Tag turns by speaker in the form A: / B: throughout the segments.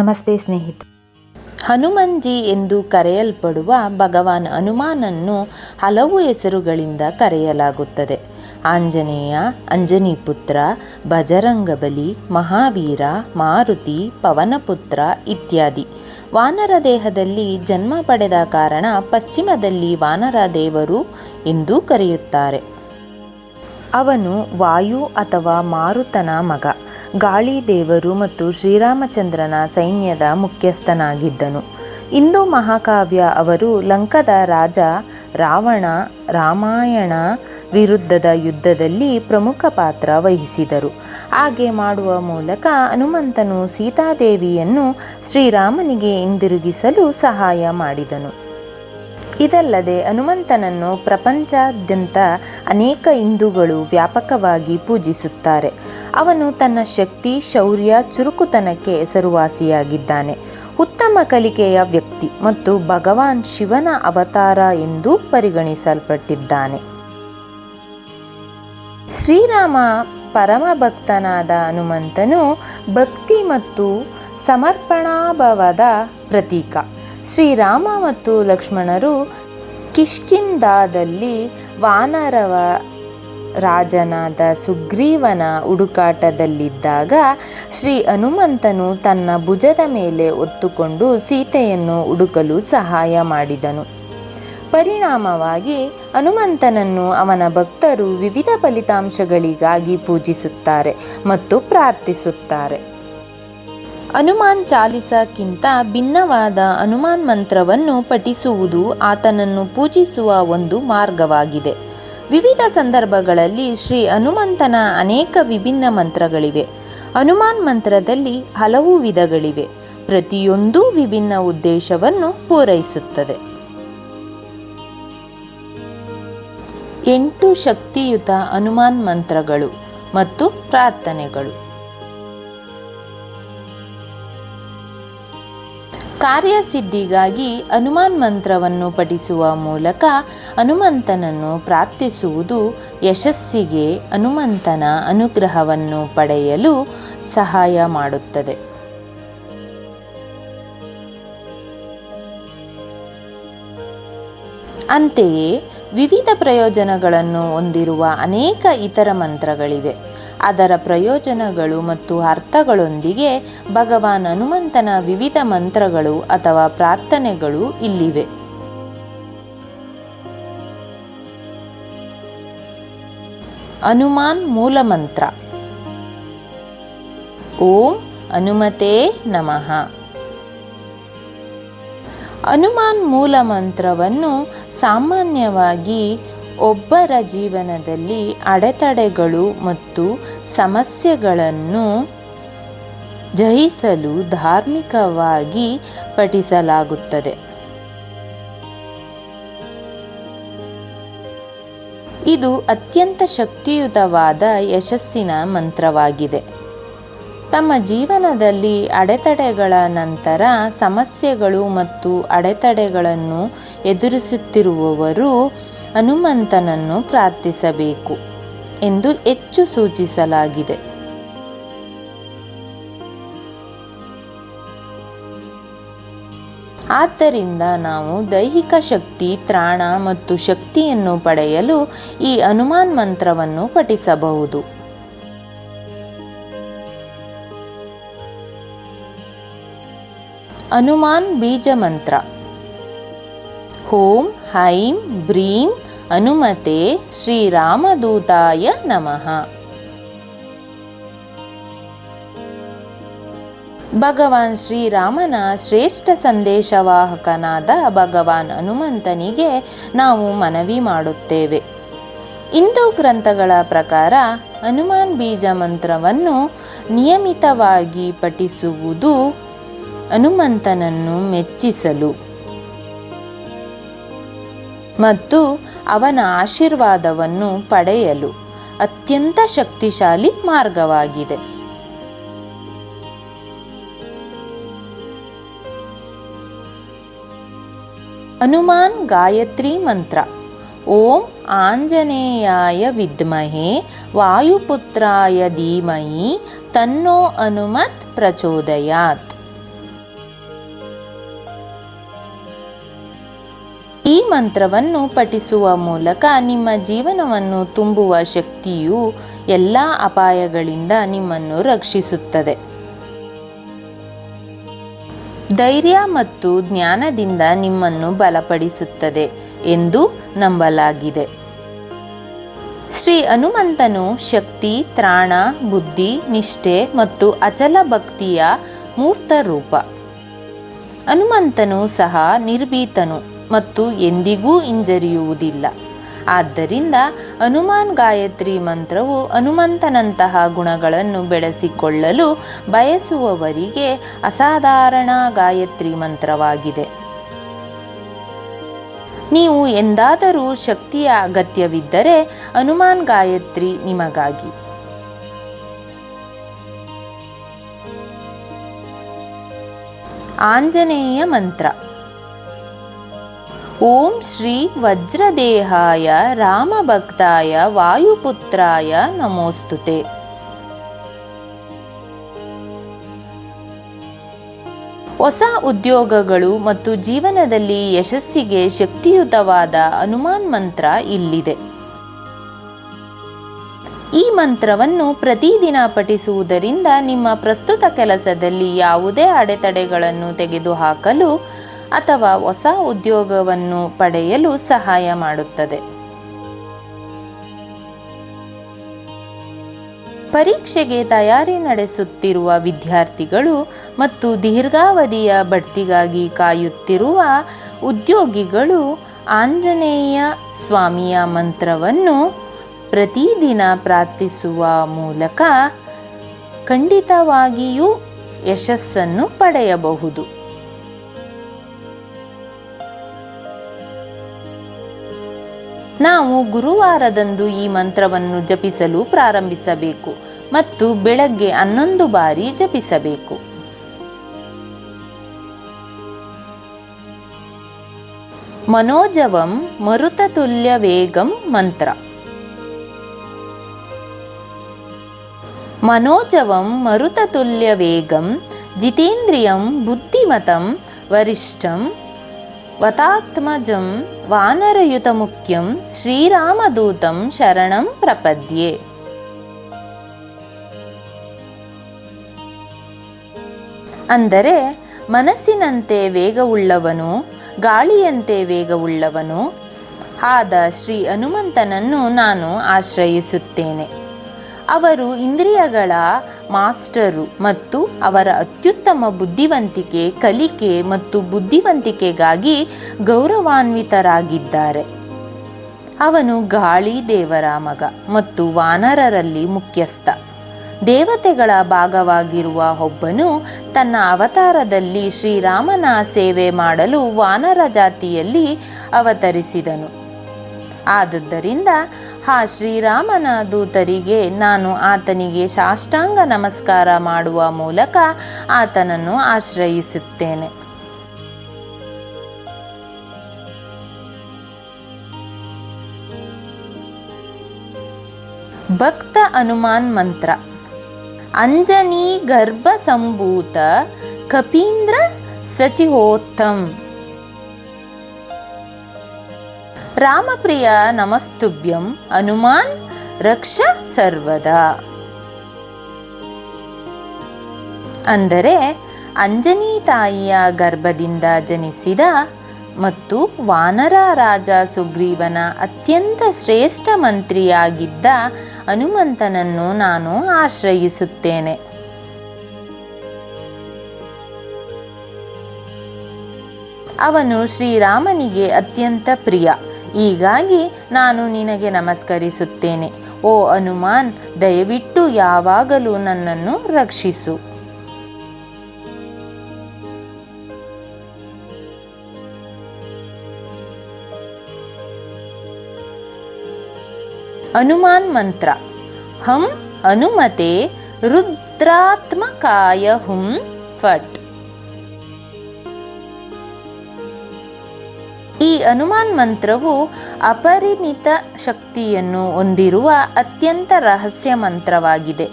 A: ನಮಸ್ತೆ ಸ್ನೇಹಿತ
B: ಹನುಮಂಜಿ ಎಂದು ಕರೆಯಲ್ಪಡುವ ಭಗವಾನ್ ಹನುಮಾನನ್ನು ಹಲವು ಹೆಸರುಗಳಿಂದ ಕರೆಯಲಾಗುತ್ತದೆ. ಆಂಜನೇಯ ಅಂಜನಿ ಪುತ್ರ ಬಜರಂಗಬಲಿ ಮಹಾವೀರ, ಮಾರುತಿ, ಪವನಪುತ್ರ ಇತ್ಯಾದಿ. ವಾನರ ದೇಹದಲ್ಲಿ ಜನ್ಮ ಪಡೆದ ಕಾರಣ ಪಶ್ಚಿಮದಲ್ಲಿ ವಾನರ ದೇವರು ಎಂದೂ ಕರೆಯುತ್ತಾರೆ. ಅವನು ವಾಯು ಅಥವಾ ಮಾರುತನ ಮಗ. ಗಾಳಿ ದೇವರು ಮತ್ತು ಶ್ರೀರಾಮಚಂದ್ರನ ಸೈನ್ಯದ ಮುಖ್ಯಸ್ಥನಾಗಿದ್ದನು. ಇಂದು ಮಹಾಕಾವ್ಯ ಅವರು ಲಂಕದ ರಾಜ ರಾವಣ, ರಾಮಾಯಣ ವಿರುದ್ಧದ ಯುದ್ಧದಲ್ಲಿ ಪ್ರಮುಖ ಪಾತ್ರ ವಹಿಸಿದರು. ಹಾಗೆ ಮಾಡುವ ಮೂಲಕ ಹನುಮಂತನು ಸೀತಾದೇವಿಯನ್ನು ಶ್ರೀರಾಮನಿಗೆ ಹಿಂದಿರುಗಿಸಲು ಸಹಾಯ ಮಾಡಿದನು. ಇದಲ್ಲದೆ ಹನುಮಂತನನ್ನು ಪ್ರಪಂಚಾದ್ಯಂತ ಅನೇಕ ಹಿಂದೂಗಳು ವ್ಯಾಪಕವಾಗಿ ಪೂಜಿಸುತ್ತಾರೆ. ಅವನು ತನ್ನ ಶಕ್ತಿ, ಶೌರ್ಯ, ಚುರುಕುತನಕ್ಕೆ ಹೆಸರುವಾಸಿಯಾಗಿದ್ದಾನೆ. ಉತ್ತಮ ಕಲಿಕೆಯ ವ್ಯಕ್ತಿ ಮತ್ತು ಭಗವಾನ್ ಶಿವನ ಅವತಾರ ಎಂದು ಪರಿಗಣಿಸಲ್ಪಟ್ಟಿದ್ದಾನೆ. ಶ್ರೀರಾಮ ಪರಮ ಭಕ್ತನಾದ ಹನುಮಂತನು ಭಕ್ತಿ ಮತ್ತು ಸಮರ್ಪಣಾಭಾವದ ಪ್ರತೀಕ. ಶ್ರೀರಾಮ ಮತ್ತು ಲಕ್ಷ್ಮಣರು ಕಿಷ್ಕಿಂದಾದಲ್ಲಿ ವಾನರವ ರಾಜನಾದ ಸುಗ್ರೀವನ ಹುಡುಕಾಟದಲ್ಲಿದ್ದಾಗ ಶ್ರೀ ಹನುಮಂತನು ತನ್ನ ಭುಜದ ಮೇಲೆ ಒತ್ತುಕೊಂಡು ಸೀತೆಯನ್ನು ಹುಡುಕಲು ಸಹಾಯ ಮಾಡಿದನು. ಪರಿಣಾಮವಾಗಿ ಹನುಮಂತನನ್ನು ಅವನ ಭಕ್ತರು ವಿವಿಧ ಫಲಿತಾಂಶಗಳಿಗಾಗಿ ಪೂಜಿಸುತ್ತಾರೆ ಮತ್ತು ಪ್ರಾರ್ಥಿಸುತ್ತಾರೆ. ಹನುಮಾನ್ ಚಾಲಿಸಕ್ಕಿಂತ ಭಿನ್ನವಾದ ಅನುಮಾನ್ ಮಂತ್ರವನ್ನು ಪಠಿಸುವುದು ಆತನನ್ನು ಪೂಜಿಸುವ ಒಂದು ಮಾರ್ಗವಾಗಿದೆ. ವಿವಿಧ ಸಂದರ್ಭಗಳಲ್ಲಿ ಶ್ರೀ ಹನುಮಂತನ ಅನೇಕ ವಿಭಿನ್ನ ಮಂತ್ರಗಳಿವೆ. ಹನುಮಾನ್ ಮಂತ್ರದಲ್ಲಿ ಹಲವು ವಿಧಗಳಿವೆ. ಪ್ರತಿಯೊಂದೂ ವಿಭಿನ್ನ ಉದ್ದೇಶವನ್ನು ಪೂರೈಸುತ್ತದೆ. ಎಂಟು ಶಕ್ತಿಯುತ ಹನುಮಾನ್ ಮಂತ್ರಗಳು ಮತ್ತು ಪ್ರಾರ್ಥನೆಗಳು. ಕಾರ್ಯಸಿದ್ಧಿಗಾಗಿ ಹನುಮಾನ್ ಮಂತ್ರವನ್ನು ಪಠಿಸುವ ಮೂಲಕ ಹನುಮಂತನನ್ನು ಪ್ರಾರ್ಥಿಸುವುದು ಯಶಸ್ಸಿಗೆ ಹನುಮಂತನ ಅನುಗ್ರಹವನ್ನು ಪಡೆಯಲು ಸಹಾಯ ಮಾಡುತ್ತದೆ. ಅಂತೆಯೇ ವಿವಿಧ ಪ್ರಯೋಜನಗಳನ್ನು ಹೊಂದಿರುವ ಅನೇಕ ಇತರ ಮಂತ್ರಗಳಿವೆ. ಅದರ ಪ್ರಯೋಜನಗಳು ಮತ್ತು ಅರ್ಥಗಳೊಂದಿಗೆ ಭಗವಾನ್ ಹನುಮಂತನ ವಿವಿಧ ಮಂತ್ರಗಳು ಅಥವಾ ಪ್ರಾರ್ಥನೆಗಳು ಇಲ್ಲಿವೆ. ಹನುಮಾನ್ ಮೂಲಮಂತ್ರ. ಓಂ ಹನುಮತೇ ನಮಃ. ಹನುಮಾನ್ ಮೂಲ ಮಂತ್ರವನ್ನು ಸಾಮಾನ್ಯವಾಗಿ ಒಬ್ಬರ ಜೀವನದಲ್ಲಿ ಅಡೆತಡೆಗಳು ಮತ್ತು ಸಮಸ್ಯೆಗಳನ್ನು ಜಯಿಸಲು ಧಾರ್ಮಿಕವಾಗಿ ಪಠಿಸಲಾಗುತ್ತದೆ. ಇದು ಅತ್ಯಂತ ಶಕ್ತಿಯುತವಾದ ಯಶಸ್ಸಿನ ಮಂತ್ರವಾಗಿದೆ. ತಮ್ಮ ಜೀವನದಲ್ಲಿ ಅಡೆತಡೆಗಳ ನಂತರ ಸಮಸ್ಯೆಗಳು ಮತ್ತು ಅಡೆತಡೆಗಳನ್ನು ಎದುರಿಸುತ್ತಿರುವವರು ಹನುಮಂತನನ್ನು ಪ್ರಾರ್ಥಿಸಬೇಕು ಎಂದು ಹೆಚ್ಚು ಸೂಚಿಸಲಾಗಿದೆ. ಆದ್ದರಿಂದ ನಾವು ದೈಹಿಕ ಶಕ್ತಿ, ತ್ರಾಣ ಮತ್ತು ಶಕ್ತಿಯನ್ನು ಪಡೆಯಲು ಈ ಹನುಮಾನ್ ಮಂತ್ರವನ್ನು ಪಠಿಸಬಹುದು. ಹನುಮಾನ್ ಬೀಜ ಮಂತ್ರ. ಓಂ ಹೈಂ ಬ್ರೀಂ ಅನುಮತೆ ಶ್ರೀರಾಮದೂತಾಯ ನಮಃ. ಭಗವಾನ್ ಶ್ರೀರಾಮನ ಶ್ರೇಷ್ಠ ಸಂದೇಶವಾಹಕನಾದ ಭಗವಾನ್ ಹನುಮಂತನಿಗೆ ನಾವು ಮನವಿ ಮಾಡುತ್ತೇವೆ. ಹಿಂದೂ ಗ್ರಂಥಗಳ ಪ್ರಕಾರ ಹನುಮಾನ್ ಬೀಜ ಮಂತ್ರವನ್ನು ನಿಯಮಿತವಾಗಿ ಪಠಿಸುವುದು ಹನುಮಂತನನ್ನು ಮೆಚ್ಚಿಸಲು. ಮತ್ತು ಅವನ ಆಶೀರ್ವಾದವನ್ನು ಪಡೆಯಲು ಅತ್ಯಂತ ಶಕ್ತಿಶಾಲಿ ಮಾರ್ಗವಾಗಿದೆ. ಹನುಮಾನ್ ಗಾಯತ್ರಿ ಮಂತ್ರ, ಓಂ ಆಂಜನೇಯಾಯ ವಿದ್ಮಹೆ ವಾಯುಪುತ್ರಾಯ ಧೀಮಹಿ ತನ್ನೋ ಅನುಮತ್ ಪ್ರಚೋದಯಾತ್. ಈ ಮಂತ್ರವನ್ನು ಪಠಿಸುವ ಮೂಲಕ ನಿಮ್ಮ ಜೀವನವನ್ನು ತುಂಬುವ ಶಕ್ತಿಯು ಎಲ್ಲ ಅಪಾಯಗಳಿಂದ ನಿಮ್ಮನ್ನು ರಕ್ಷಿಸುತ್ತದೆ. ಧೈರ್ಯ ಮತ್ತು ಜ್ಞಾನದಿಂದ ನಿಮ್ಮನ್ನು ಬಲಪಡಿಸುತ್ತದೆ ಎಂದು ನಂಬಲಾಗಿದೆ. ಶ್ರೀ ಹನುಮಂತನು ಶಕ್ತಿ, ತ್ರಾಣ, ಬುದ್ಧಿ, ನಿಷ್ಠೆ ಮತ್ತು ಅಚಲ ಭಕ್ತಿಯ ಮೂರ್ತ ರೂಪ. ಹನುಮಂತನು ಸಹ ನಿರ್ಭೀತನು. ಮತ್ತು ಎಂದಿಗೂ ಹಿಂಜರಿಯುವುದಿಲ್ಲ. ಆದ್ದರಿಂದ ಹನುಮಾನ್ ಗಾಯತ್ರಿ ಮಂತ್ರವು ಹನುಮಂತನಂತಹ ಗುಣಗಳನ್ನು ಬೆಳೆಸಿಕೊಳ್ಳಲು ಬಯಸುವವರಿಗೆ ಅಸಾಧಾರಣ ಗಾಯತ್ರಿ ಮಂತ್ರವಾಗಿದೆ. ನೀವು ಎಂದಾದರೂ ಶಕ್ತಿಯ ಅಗತ್ಯವಿದ್ದರೆ ಹನುಮಾನ್ ಗಾಯತ್ರಿ ನಿಮಗಾಗಿ. ಆಂಜನೇಯ ಮಂತ್ರ. ಓಂ ಶ್ರೀ ವಜ್ರದೇಹಾಯ ರಾಮಭಕ್ತಾಯ ವಾಯುಪುತ್ರಾಯ ನಮೋಸ್ತುತೆ. ಹೊಸ ಉದ್ಯೋಗಗಳು ಮತ್ತು ಜೀವನದಲ್ಲಿ ಯಶಸ್ಸಿಗೆ ಶಕ್ತಿಯುತವಾದ ಹನುಮಾನ್ ಮಂತ್ರ ಇಲ್ಲಿದೆ. ಈ ಮಂತ್ರವನ್ನು ಪ್ರತಿದಿನ ಪಠಿಸುವುದರಿಂದ ನಿಮ್ಮ ಪ್ರಸ್ತುತ ಕೆಲಸದಲ್ಲಿ ಯಾವುದೇ ಅಡೆತಡೆಗಳನ್ನು ತೆಗೆದುಹಾಕಲು ಅಥವಾ ಹೊಸ ಉದ್ಯೋಗವನ್ನು ಪಡೆಯಲು ಸಹಾಯ ಮಾಡುತ್ತದೆ. ಪರೀಕ್ಷೆಗೆ ತಯಾರಿ ನಡೆಸುತ್ತಿರುವ ವಿದ್ಯಾರ್ಥಿಗಳು ಮತ್ತು ದೀರ್ಘಾವಧಿಯ ಬಡ್ತಿಗಾಗಿ ಕಾಯುತ್ತಿರುವ ಉದ್ಯೋಗಿಗಳು ಆಂಜನೇಯ ಸ್ವಾಮಿಯ ಮಂತ್ರವನ್ನು ಪ್ರತಿದಿನ ಪ್ರಾರ್ಥಿಸುವ ಮೂಲಕ ಖಂಡಿತವಾಗಿಯೂ ಯಶಸ್ಸನ್ನು ಪಡೆಯಬಹುದು. ನಾವು ಗುರುವಾರದಂದು ಈ ಮಂತ್ರವನ್ನು ಜಪಿಸಲು ಪ್ರಾರಂಭಿಸಬೇಕು ಮತ್ತು ಬೆಳಗ್ಗೆ ಹನ್ನೊಂದು ಬಾರಿ ಜಪಿಸಬೇಕು. ಮನೋಜವಂ ಮರುತತುಲ್ಯ ವೇಗಂ ಮಂತ್ರ. ಮನೋಜವಂ ಮರುತತುಲ್ಯ ವೇಗಂ ಜಿತೇಂದ್ರಿಯಂ ಬುದ್ಧಿಮತಂ ವರಿಷ್ಠಂ ವತಾತ್ಮಜಂ ವಾನರಯುತ ಮುಖ್ಯಂ ಶ್ರೀರಾಮದೂತಂ ಶರಣಂ ಪ್ರಪದ್ಯೆ. ಅಂದರೆ ಮನಸ್ಸಿನಂತೆ ವೇಗವುಳ್ಳವನು, ಗಾಳಿಯಂತೆ ವೇಗವುಳ್ಳವನು, ಆದ ಶ್ರೀ ಹನುಮಂತನನ್ನು ನಾನು ಆಶ್ರಯಿಸುತ್ತೇನೆ. ಅವರು ಇಂದ್ರಿಯಗಳ ಮಾಸ್ಟರು ಮತ್ತು ಅವರ ಅತ್ಯುತ್ತಮ ಬುದ್ಧಿವಂತಿಕೆ, ಕಲಿಕೆ ಮತ್ತು ಬುದ್ಧಿವಂತಿಕೆಗಾಗಿ ಗೌರವಾನ್ವಿತರಾಗಿದ್ದಾರೆ. ಅವನು ಗಾಳಿ ದೇವರ ಮಗ ಮತ್ತು ವಾನರರಲ್ಲಿ ಮುಖ್ಯಸ್ಥ. ದೇವತೆಗಳ ಭಾಗವಾಗಿರುವ ಒಬ್ಬನು ತನ್ನ ಅವತಾರದಲ್ಲಿ ಶ್ರೀರಾಮನ ಸೇವೆ ಮಾಡಲು ವಾನರ ಜಾತಿಯಲ್ಲಿ ಅವತರಿಸಿದನು. ಆದುದರಿಂದ ಆ ಶ್ರೀರಾಮನ ದೂತರಿಗೆ ನಾನು ಆತನಿಗೆ ಸಾಷ್ಟಾಂಗ ನಮಸ್ಕಾರ ಮಾಡುವ ಮೂಲಕ ಆತನನ್ನು ಆಶ್ರಯಿಸುತ್ತೇನೆ. ಭಕ್ತ ಅನುಮಾನ್ ಮಂತ್ರ. ಅಂಜನಿ ಗರ್ಭ ಸಂಭೂತ ಕಪೀಂದ್ರ ಸಚಿವೋತ್ತಮ್. ರಾಮಪ್ರಿಯ ನಮಸ್ತುಭ್ಯಂ ಹನುಮಾನ್ ರಕ್ಷ ಸರ್ವದಾ. ಅಂದರೆ ಅಂಜನಿ ತಾಯಿಯ ಗರ್ಭದಿಂದ ಜನಿಸಿದ ಮತ್ತು ವಾನರ ರಾಜ ಸುಗ್ರೀವನ ಅತ್ಯಂತ ಶ್ರೇಷ್ಠ ಮಂತ್ರಿಯಾಗಿದ್ದ ಹನುಮಂತನನ್ನು ನಾನು ಆಶ್ರಯಿಸುತ್ತೇನೆ. ಅವನು ಶ್ರೀರಾಮನಿಗೆ ಅತ್ಯಂತ ಪ್ರಿಯ. ಹೀಗಾಗಿ ನಾನು ನಿನಗೆ ನಮಸ್ಕರಿಸುತ್ತೇನೆ. ಓ ಹನುಮಾನ್, ದಯವಿಟ್ಟು ಯಾವಾಗಲೂ ನನ್ನನ್ನು ರಕ್ಷಿಸು. ಹನುಮಾನ್ ಮಂತ್ರ, ಹಂ ಅನುಮತೆ ರುದ್ರಾತ್ಮಕಾಯ ಹುಂ ಫಟ್. ಈ ಹನುಮಾನ್ ಮಂತ್ರವು ಅಪರಿಮಿತ ಶಕ್ತಿಯನ್ನು ಹೊಂದಿರುವ ಅತ್ಯಂತ ರಹಸ್ಯ ಮಂತ್ರವಾಗಿದೆ.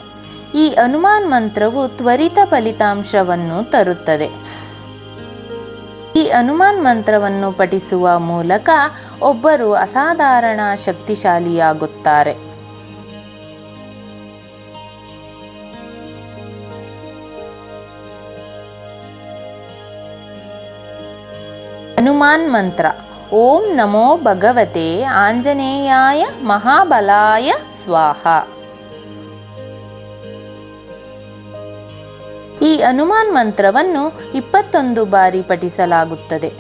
B: ಈ ಹನುಮಾನ್ ಮಂತ್ರವು ತ್ವರಿತ ಫಲಿತಾಂಶವನ್ನು ತರುತ್ತದೆ. ಈ ಹನುಮಾನ್ ಮಂತ್ರವನ್ನು ಪಠಿಸುವ ಮೂಲಕ ಒಬ್ಬರು ಅಸಾಧಾರಣ ಶಕ್ತಿಶಾಲಿಯಾಗುತ್ತಾರೆ. ಹನುಮಾನ್ ಮಂತ್ರ. ಓಂ ನಮೋ ಭಗವತೆ ಆಂಜನೇಯಾಯ ಮಹಾಬಲಾಯ ಸ್ವಾಹ. ಈ ಹನುಮಾನ್ ಮಂತ್ರವನ್ನು ಇಪ್ಪತ್ತೊಂದು ಬಾರಿ ಪಠಿಸಲಾಗುತ್ತದೆ.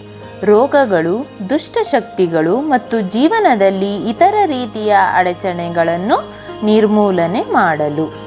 B: ರೋಗಗಳು, ದುಷ್ಟಶಕ್ತಿಗಳು ಮತ್ತು ಜೀವನದಲ್ಲಿ ಇತರ ರೀತಿಯ ಅಡಚಣೆಗಳನ್ನು ನಿರ್ಮೂಲನೆ ಮಾಡಲು.